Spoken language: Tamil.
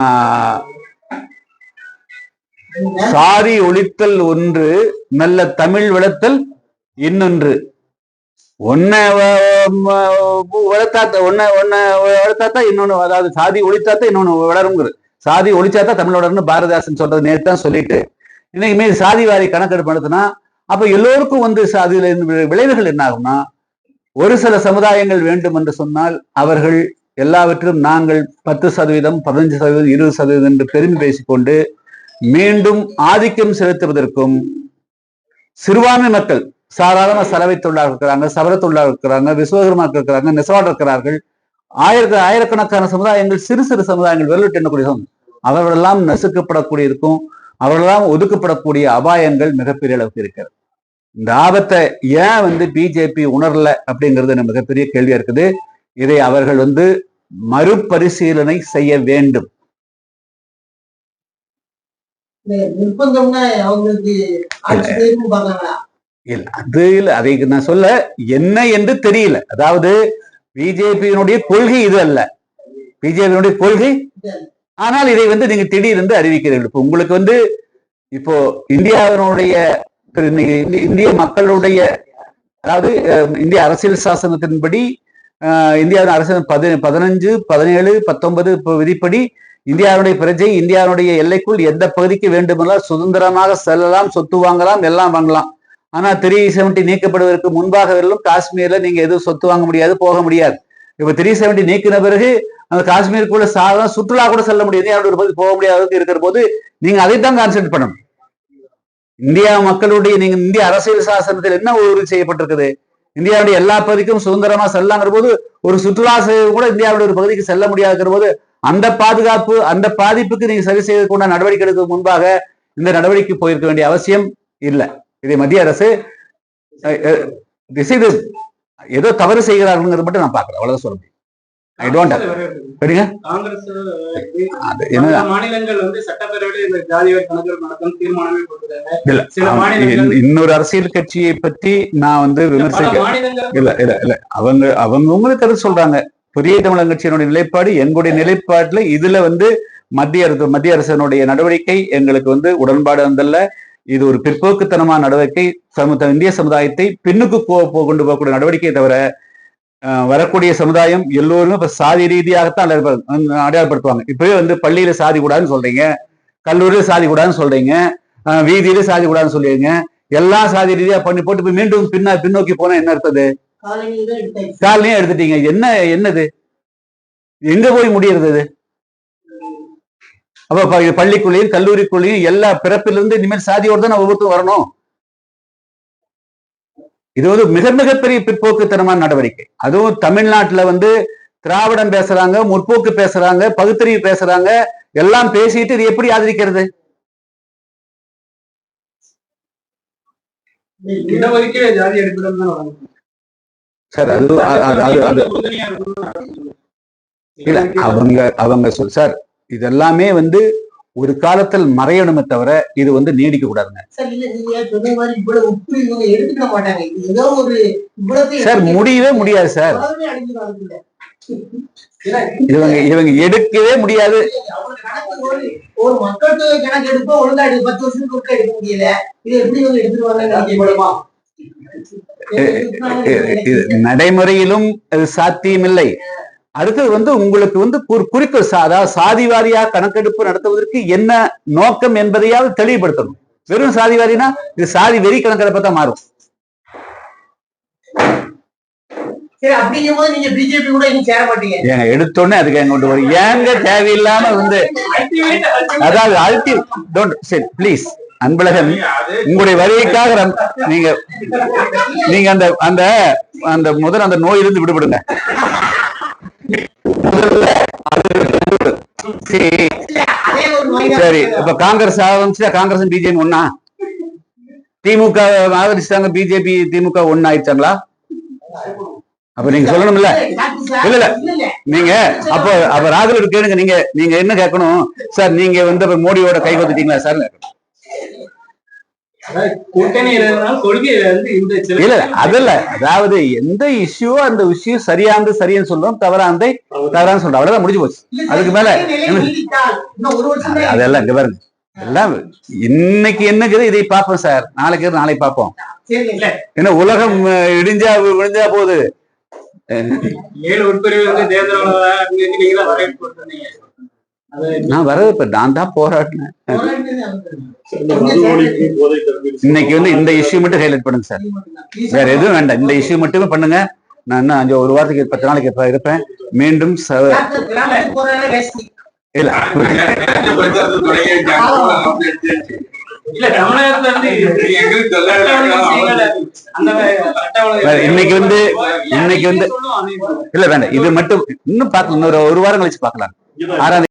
ஆஹ், சாதி ஒழித்தல் ஒன்று நல்ல தமிழ் வளர்த்தல் இன்னொன்று. ஒன்ன வளர்த்தாத்த ஒன்ன ஒன்ன வளர்த்தாத்தா இன்னொன்னு அதாவது சாதி ஒழித்தாத்தா இன்னொன்னு வளருங்கிறது சாதி ஒழிச்சாத்தா தமிழ் வளரும்னு பாரதிதாசன் சொல்றது நேற்று தான் சொல்லிட்டு. இன்னைக்குமே சாதி வாரி கணக்கெடுப்பு நடத்தினா அப்ப எல்லோருக்கும் வந்து அதில் விளைவுகள் என்ன ஆகும்னா ஒரு சில சமுதாயங்கள் வேண்டும் என்று சொன்னால் அவர்கள் எல்லாவற்றிலும் நாங்கள் பத்து சதவீதம் பதினஞ்சு சதவீதம் இருபது சதவீதம் என்று பெருமை பேசிக்கொண்டு மீண்டும் ஆதிக்கம் செலுத்துவதற்கும் சிறுபான்மை மக்கள் சாதாரண சலவை தொழிலாளர் இருக்கிறாங்க சபர தொழிலாளர் இருக்கிறாங்க விஸ்வகர்மாக்கள் இருக்கிறாங்க நெசவாளர் இருக்கிறார்கள். ஆயிரக்க ஆயிரக்கணக்கான சமுதாயங்கள் சிறு சிறு சமுதாயங்கள் வெள்ளட்டு எண்ணக்கூடிய சமுதாயம். அவர்களெல்லாம் நசுக்கப்படக்கூடியதுக்கும் அவர்களெல்லாம் ஒதுக்கப்படக்கூடிய அபாயங்கள் மிகப்பெரிய அளவுக்கு இருக்கிறது. இந்த ஆபத்தை ஏன் வந்து பிஜேபி உணரல அப்படிங்கிறது எனக்கு மிகப்பெரிய கேள்வியா இருக்குது. இதை அவர்கள் வந்து மறுபரிசீலனை செய்ய வேண்டும். இல்ல. அது இல்ல. அதை நான் சொல்ல என்ன என்று தெரியல. அதாவது பிஜேபியினுடைய கொள்கை இது அல்ல. பிஜேபியினுடைய கொள்கை ஆனால் இதை வந்து நீங்க திடீரென்று அறிவிக்கிறீர்கள். இப்போ உங்களுக்கு வந்து இப்போ இந்தியாவினுடைய இந்திய மக்களுடைய அதாவது இந்திய அரசியல் சாசனத்தின்படி இந்தியாவின் அரசியல் பதி பதினஞ்சு பதினேழு பத்தொன்பது விதிப்படி இந்தியாவுடைய பிரஜை இந்தியாவுடைய எல்லைக்குள் எந்த பகுதிக்கு வேண்டுமென்றால் சுதந்திரமாக செல்லலாம் சொத்து வாங்கலாம் எல்லாம் வாங்கலாம். ஆனா த்ரீ செவன்டி நீக்கப்படுவதற்கு முன்பாக வரலும் காஷ்மீர்ல நீங்க எதுவும் சொத்து வாங்க முடியாது போக முடியாது. இப்ப த்ரீ செவன்டி நீக்கின பிறகு அந்த காஷ்மீருக்குள்ள சாதாரண சுற்றுலா கூட செல்ல முடியாது. இந்தியாவுடைய ஒரு பகுதி போக முடியாத இருக்கிற போது நீங்க அதைத்தான் கான்சென்ட் பண்ணணும். இந்தியா மக்களுடைய நீங்க இந்திய அரசியல் சாசனத்தில் என்ன உறுதி செய்யப்பட்டிருக்குது? இந்தியாவுடைய எல்லா பகுதிக்கும் சுதந்திரமா செல்லாங்கிற போது ஒரு சுற்றுலா செய்வது கூட இந்தியாவுடைய ஒரு பகுதிக்கு செல்ல முடியாதுங்கிற போது அந்த பாதுகாப்பு அந்த பாதிப்புக்கு நீங்க சரி செய்வதற்குண்டான நடவடிக்கை எடுக்க முன்பாக இந்த நடவடிக்கை போயிருக்க வேண்டிய அவசியம் இல்லை. இதை மத்திய அரசு திசை ஏதோ தவறு செய்கிறார்கள் மட்டும் நான் பார்க்கறேன். அவ்வளவுதான் சொல்ல முடியும். ஐ டோன்ட் சரிங்க? அது இன்னொரு அரசியல் கட்சியை பத்தி நான் வந்து விமர்சிக்க இல்ல இல்ல இல்ல. அவங்க அவங்க உங்களுக்கு கருத்து சொல்றாங்க. புதிய தமிழக கட்சியினுடைய நிலைப்பாடு எங்களுடைய நிலைப்பாட்டுல இதுல வந்து மத்திய அரசு மத்திய அரசினுடைய நடவடிக்கை எங்களுக்கு வந்து உடன்பாடு வந்தல்ல இது ஒரு பிற்போக்குத்தனமான நடவடிக்கை. சமூக இந்திய சமுதாயத்தை பின்னுக்கு போ- போ- கொண்டு போகக்கூடிய நடவடிக்கை தவிர வரக்கூடிய சமுதாயம் எல்லோருமே இப்ப சாதி ரீதியாகத்தான் அடையாளப்படுத்துவாங்க. இப்பவே வந்து பள்ளியில சாதி கூடாதுன்னு சொல்றீங்க கல்லூரியில சாதி கூடாதுன்னு சொல்றீங்க வீதியில சாதி கூடாதுன்னு சொல்றீங்க. எல்லா சாதி ரீதியா பண்ணி போட்டு இப்ப மீண்டும் பின்னா பின்னோக்கி போனா என்ன அர்த்தது காலையும் எடுத்துட்டீங்க. என்ன என்னது? எங்க போய் முடியறது அப்ப பள்ளிக்குள்ளேயும் கல்லூரிக்குள்ளேயும் எல்லா பிறப்பிலிருந்து இனிமேல் சாதியோடு தான் ஒவ்வொருத்தரும் வரணும்? இது வந்து மிக மிகப்பெரிய பிற்போக்குத்தனமான நடவடிக்கை அதுவும் தமிழ்நாட்டுல வந்து திராவிடம் பேசுறாங்க முற்போக்கு பேசுறாங்க பகுத்தறிவு பேசுறாங்க எல்லாம் பேசிட்டு இது எப்படி ஆதரிக்கிறது. சார் அது. இல்ல அவங்க அவங்க சொல் சார் இதெல்லாமே வந்து ஒரு காலத்தில் மறையணுமே தவிர இது வந்து நீடிக்க கூடாதுங்க. சார் முடியவே முடியாது சார். இவங்க இவங்க எடுக்கவே முடியாது. நடைமுறையிலும் அது சாத்தியமில்லை. அடுத்தது வந்து உங்களுக்கு வந்து ஒரு குறிக்கோள் சா- அதாவது சாதி வாரியா கணக்கெடுப்பு நடத்துவதற்கு என்ன நோக்கம் என்பதையாவது தெளிவுபடுத்தணும். வெறும் சாதி வாரினா இது சாதி வெறி கணக்கெடுப்பா தான் மாறும். ஏங்க எடுத்தோடனே அதுக்கு எங்க கொண்டு வரும் ஏங்க தேவையில்லாம வந்து. அதாவது அல்டி டோன்ட் சரி ப்ளீஸ் அன்பழகன் உங்களுடைய வருகைக்காக நீங்க நீங்க அந்த அந்த அந்த முதல்ல அந்த நோயிலிருந்து விடுபடுங்க. சரி, இப்ப காங்கிரஸ் ஆரம்பிச்சுட்டா காங்கிரஸ் பிஜேபி ஒன்னா திமுக ஆதரிச்சாங்க பிஜேபி திமுக ஒன்னு ஆயிடுச்சாங்களா? அப்ப நீங்க சொல்லணும்ல. இல்ல, இல்ல. இல்ல, நீங்க அப்ப அப்ப ராகுல் கேளுங்க. நீங்க நீங்க என்ன கேட்கணும்? சார் நீங்க வந்து மோடியோட கை கொடுத்துட்டீங்களா? சார் இல்ல இல்ல, அதல்ல. அதாவது எந்த இஷ்யூவோ அந்த இஷ்யூ சரியானது சரின்னு சொல்றோம் தவறானதை தவறான்னு சொல்றோம். அவ்வளவுதான் முடிஞ்சு போச்சு. அதுக்கு மேல அதெல்லாம் இங்க பாருங்க. எல்லாம் இன்னைக்கு என்னக்குது இதை பார்ப்போம் சார். நாளைக்கு நாளை பார்ப்போம். ஏன்னா உலகம் இடிஞ்சா விழுந்தா போகுது. ஏழு உட்பிரிவு நான் வர இப்ப நான் தான் போராடினேன். இன்னைக்கு வந்து இந்த இஷ்யூ மட்டும் ஹைலைட் பண்ணுங்க சார். வேற எதுவும் வேண்டாம். இந்த இஷ்யூ மட்டுமே பண்ணுங்க. நான் இன்னும் அஞ்சு ஒரு வாரத்துக்கு பத்து நாளைக்கு இப்ப இருப்பேன். மீண்டும். இல்ல. இன்னைக்கு வந்து இன்னைக்கு வந்து இல்ல வேண்டாம். இது மட்டும் இன்னும் பார்க்கலாம். இன்னொரு ஒரு வாரம் கழிச்சு பார்க்கலாம் ஆறாம்